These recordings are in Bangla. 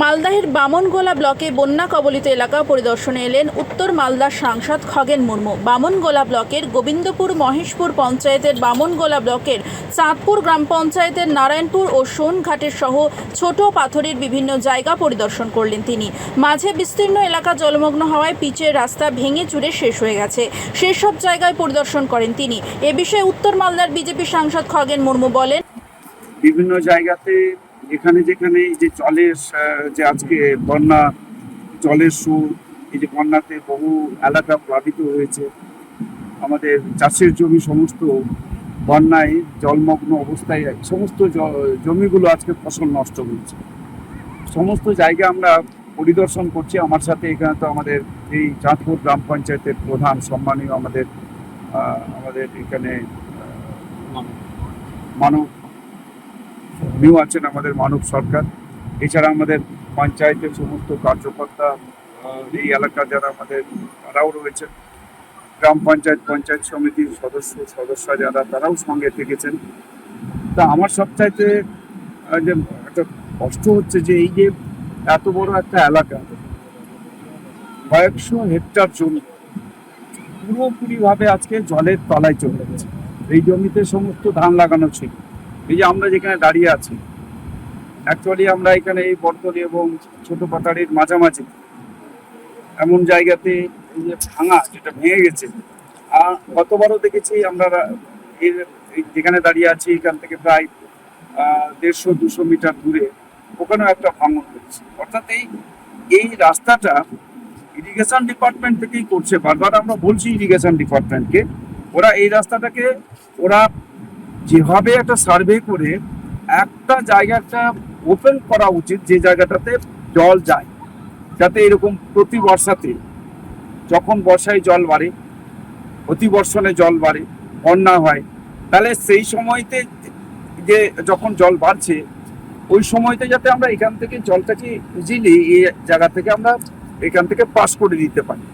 মালদাহের বামনগোলা ব্লকে বন্যা কবলিত এলাকা পরিদর্শনে এলেন উত্তর মালদার সাংসদ খগেন মুর্মু। বামনগোলা ব্লকের গোবিন্দপুর মহেশপুর পঞ্চায়েতের বামনগোলা ব্লকের চাঁদপুর গ্রাম পঞ্চায়েতের নারায়ণপুর ও সোনঘাটের সহ ছোট পাথরের বিভিন্ন জায়গা পরিদর্শন করলেন তিনি। মাঝে বিস্তীর্ণ এলাকা জলমগ্ন হওয়ায় পিচের রাস্তা ভেঙে চুরে শেষ হয়ে গেছে। সেসব জায়গায় পরিদর্শন করেন তিনি। এ বিষয়ে উত্তর মালদার বিজেপি সাংসদ খগেন মুর্মু বলেন, বিভিন্ন জায়গাতে যেখানে যেখানে এই যে জলের যে আজকে বন্যা, জলের সুর, এই যে বন্যাতে বহু এলাকা প্লাবিত হয়েছে। আমাদের চাষের জমি সমস্ত বন্যায় জলমগ্ন অবস্থায়, সমস্ত জমিগুলো আজকে ফসল নষ্ট হয়েছে সমস্ত জায়গা আমরা পরিদর্শন করছি। আমার সাথে এখানে তো আমাদের এই চাঁদপুর গ্রাম পঞ্চায়েতের প্রধান, সম্মানীয় আমাদের আমাদের এখানে মানব। উনিও আছেন আমাদের মানব সরকার। এছাড়া আমাদের পঞ্চায়েতের সমস্ত কার্যকর্তা এই এলাকার যারা আমাদের, তারাও রয়েছেন। গ্রাম পঞ্চায়েত পঞ্চায়েত সমিতির সদস্য সদস্য যারা, তারাও সঙ্গে থেকেছেন। তা আমার সবচাইতে যে একটা কষ্ট হচ্ছে যে এই যে এত বড় একটা এলাকা, কয়েকশো হেক্টর জমি পুরোপুরিভাবে আজকে জলের তলায় চলে গেছে। এই জমিতে সমস্ত ধান লাগানো ছিল। এই যে আমরা যেখানে দাঁড়িয়ে আছি অ্যাকচুয়ালি আমরা এখানে এই বর্তলি এবং ছোট পাতাড়ির মাঝামাঝি এমন জায়গাতে এই যে ভাঙা যেটা ভেঙে গেছে। আর গতবারও দেখেছি আমরা এর যেখানে দাঁড়িয়ে আছি এখান থেকে প্রায় দেড়শো, দুশো মিটার দূরে ওখানেও একটা ভাঙন হয়েছে। অর্থাৎ এই এই রাস্তাটা ইরিগেশন ডিপার্টমেন্ট থেকেই করছে। বারবার আমরা বলছি ইরিগেশন ডিপার্টমেন্টকে ওরা এই রাস্তাটাকে, ওরা যেভাবে একটা সার্ভে করে একটা জায়গাটা ওপেন করা উচিত যে জায়গাটাতে জল যায়, যাতে এরকম প্রতি বর্ষাতে যখন বর্ষায় জল বাড়ে, অতি বর্ষণে জল বাড়ে, বন্যা হয়, তাহলে সেই সময়তে যে যখন জল বাড়ছে, ওই সময়তে যাতে আমরা এখান থেকে জলটাকে ইজিলি এই জায়গা থেকে আমরা এখান থেকে পাস করে দিতে পারি।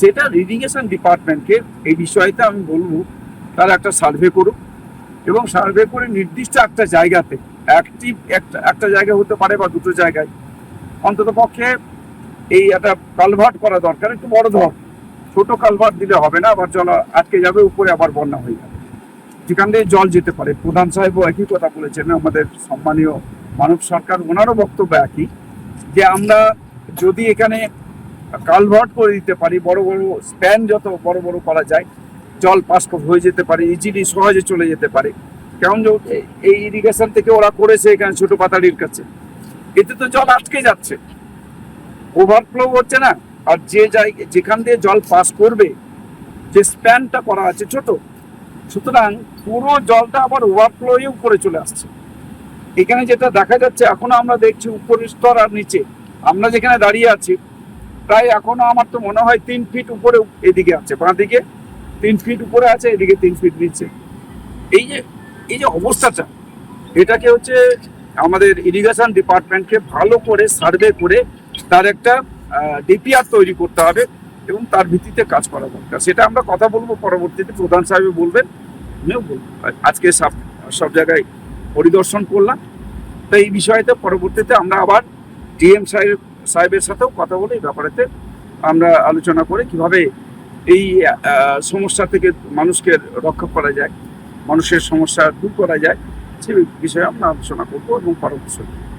সেটা ইরিগেশন ডিপার্টমেন্টকে এই বিষয়তে আমি বলব, তারা একটা সার্ভে করুক। এবং সার্ভে করে নির্দিষ্ট একটা জায়গাতে একটি একটা একটা জায়গা হতে পারে বা দুটো জায়গায়। অন্তত পক্ষে এই একটা কালভার্ট করা দরকার, একটু বড় ধর। ছোট কালভার্ট দিলে হবে না, আবার জল আটকে যাবে, উপরে আবার বন্যা হয়ে যাবে। যেখান দিয়ে জল যেতে পারে। প্রধান সাহেবও একই কথা বলেছেন, আমাদের সম্মানীয় মানব সরকার, ওনারও বক্তব্য একই, যে আমরা যদি এখানে কালভার্ট করে দিতে পারি, বড় বড় স্প্যান যত বড় বড় করা যায় জল পাস হয়ে যেতে পারে ইজিলি সহজে চলে যেতে পারে। কেমন এই ইরিগেশন থেকে ওরা করেছে এখানে ছোট পাতাড়ির কাছে। এতে তো জল আটকে যাচ্ছে। ওভারফ্লো হচ্ছে না। আর যে জায়গা যেখান দিয়ে জল পাস করবে, যে স্প্যানটা করা আছে ছোট। সুতরাং পুরো জলটা আবার ওভারফ্লো হয়ে উপরে চলে আসছে। এখানে যেটা দেখা যাচ্ছে, এখনও আমরা দেখছি উপরের স্তর আর নিচে। আমরা যেখানে দাঁড়িয়ে আছি, প্রায় এখনও আমার তো মনে হয় তিন ফিট উপরে এদিকে আছে। বাঁ দিকে তিন ফিট উপরে আছে, এদিকে তিন ফিট নিচে। এই যে এই যে অবস্থাটা, এটাকে হচ্ছে আমাদের ইরিগেশন ডিপার্টমেন্টকে ভালো করে সার্ভে করে তার একটা ডিপিআর তৈরি করতে হবে এবং তার ভিত্তিতে কাজ করা দরকার। সেটা আমরা কথা বলব পরবর্তীতে, প্রধান সাহেব বলবেন, উনিও বলবেন। আজকে সব সব জায়গায় পরিদর্শন করলাম। তো এই বিষয়তে পরবর্তীতে আমরা আবার ডিএম সাহেব, সাহেবের সাথেও কথা বলে এই ব্যাপারেতে আমরা আলোচনা করে কীভাবে এই সমস্যা থেকে মানুষকে রক্ষা করা যায়, মানুষের সমস্যা দূর করা যায়, সে বিষয়ে আমরা আলোচনা করব এবং পরামর্শ দেবো।